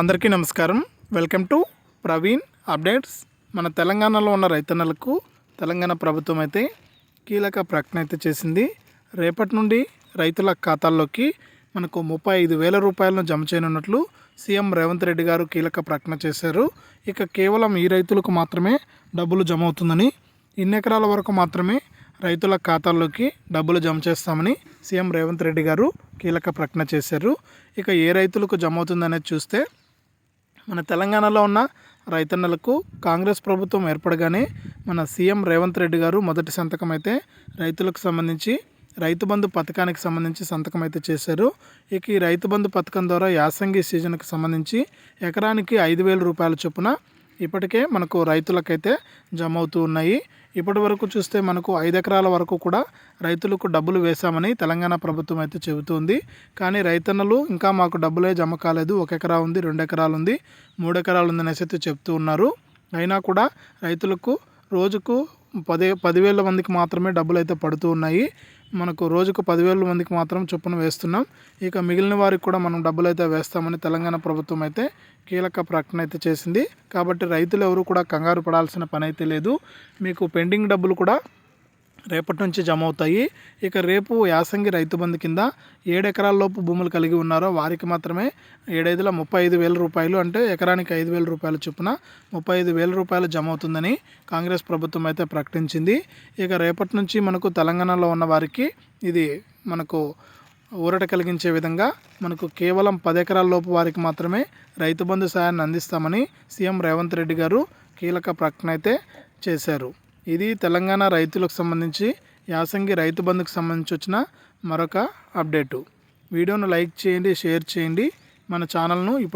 అందరికీ నమస్కారం. Welcome to Praveen updates మన తెలంగాణలో ఉన్న రైతన్నలకు తెలంగాణ ప్రభుత్వం అయితే కీలక ప్రకటన అయితే చేసింది. రేపటి నుండి రైతుల ఖాతాల్లోకి మనకు ముప్పై ఐదు వేల రూపాయలను జమ చేయనున్నట్లు సీఎం రేవంత్ రెడ్డి గారు కీలక ప్రకటన చేశారు. ఇక కేవలం ఈ రైతులకు మాత్రమే డబ్బులు జమ అవుతుందని ఇన్ని ఎకరాల వరకు మాత్రమే రైతుల ఖాతాల్లోకి డబ్బులు జమ చేస్తామని సీఎం రేవంత్ రెడ్డి గారు కీలక ప్రకటన చేశారు. ఇక ఏ రైతులకు జమ అవుతుందనేది చూస్తే మన తెలంగాణలో ఉన్న రైతన్నలకు కాంగ్రెస్ ప్రభుత్వం ఏర్పడగానే మన సీఎం రేవంత్ రెడ్డి గారు మొదటి సంతకం అయితే రైతులకు సంబంధించి రైతు బంధు పథకానికి సంబంధించి సంతకం అయితే చేశారు. ఇక ఈ రైతు బంధు పథకం ద్వారా యాసంగి సీజన్కి సంబంధించి ఎకరానికి ఐదు వేల రూపాయల చొప్పున ఇప్పటికే మనకు రైతులకైతే జమ అవుతూ ఉన్నాయి. ఇప్పటి వరకు చూస్తే మనకు ఐదు ఎకరాల వరకు కూడా రైతులకు డబ్బులు వేశామని తెలంగాణ ప్రభుత్వం అయితే చెబుతోంది. కానీ రైతన్నలు ఇంకా మాకు డబ్బులే జమ కాలేదు. ఒక ఎకరా ఉంది రెండు ఎకరాలు ఉంది మూడు ఎకరాలు ఉంది అనేసి అయితే చెప్తూ ఉన్నారు. అయినా కూడా రైతులకు రోజుకు పది పదివేల మందికి మాత్రమే డబ్బులు అయితే పడుతూ ఉన్నాయి. మనకు రోజుకు పదివేల మందికి మాత్రం చొప్పున వేస్తున్నాం. ఇక మిగిలిన వారికి కూడా మనం డబ్బులు అయితే వేస్తామని తెలంగాణ ప్రభుత్వం అయితే కీలక ప్రకటన అయితే చేసింది. కాబట్టి రైతులు ఎవరు కూడా కంగారు పడాల్సిన పని అయితే లేదు. మీకు పెండింగ్ డబ్బులు కూడా రేపటి నుంచి జమ అవుతాయి ఇక రేపు యాసంగి రైతు బంధు కింద ఏడెకరాల్లోపు లోపు భూములు కలిగి ఉన్నారో వారికి మాత్రమే ఏడైదుల ముప్పై ఐదు వేల రూపాయలు అంటే ఎకరానికి ఐదు వేల రూపాయల చొప్పున ముప్పై ఐదు వేల రూపాయలు జమ అవుతుందని కాంగ్రెస్ ప్రభుత్వం అయితే ప్రకటించింది. ఇక రేపటి నుంచి మనకు తెలంగాణలో ఉన్న వారికి ఇది మనకు ఊరట కలిగించే విధంగా మనకు కేవలం పది ఎకరాల లోపు వారికి మాత్రమే రైతు బంధు సాయాన్ని అందిస్తామని సీఎం రేవంత్ రెడ్డి గారు కీలక ప్రకటన అయితే చేశారు. ఇది తెలంగాణ రైతులకు సంబంధించి యాసంగి రైతు బంధుకు సంబంధించి వచ్చిన మరొక అప్డేటు. వీడియోను లైక్ చేయండి షేర్ చేయండి. మన ఛానల్ను ఇప్పుడు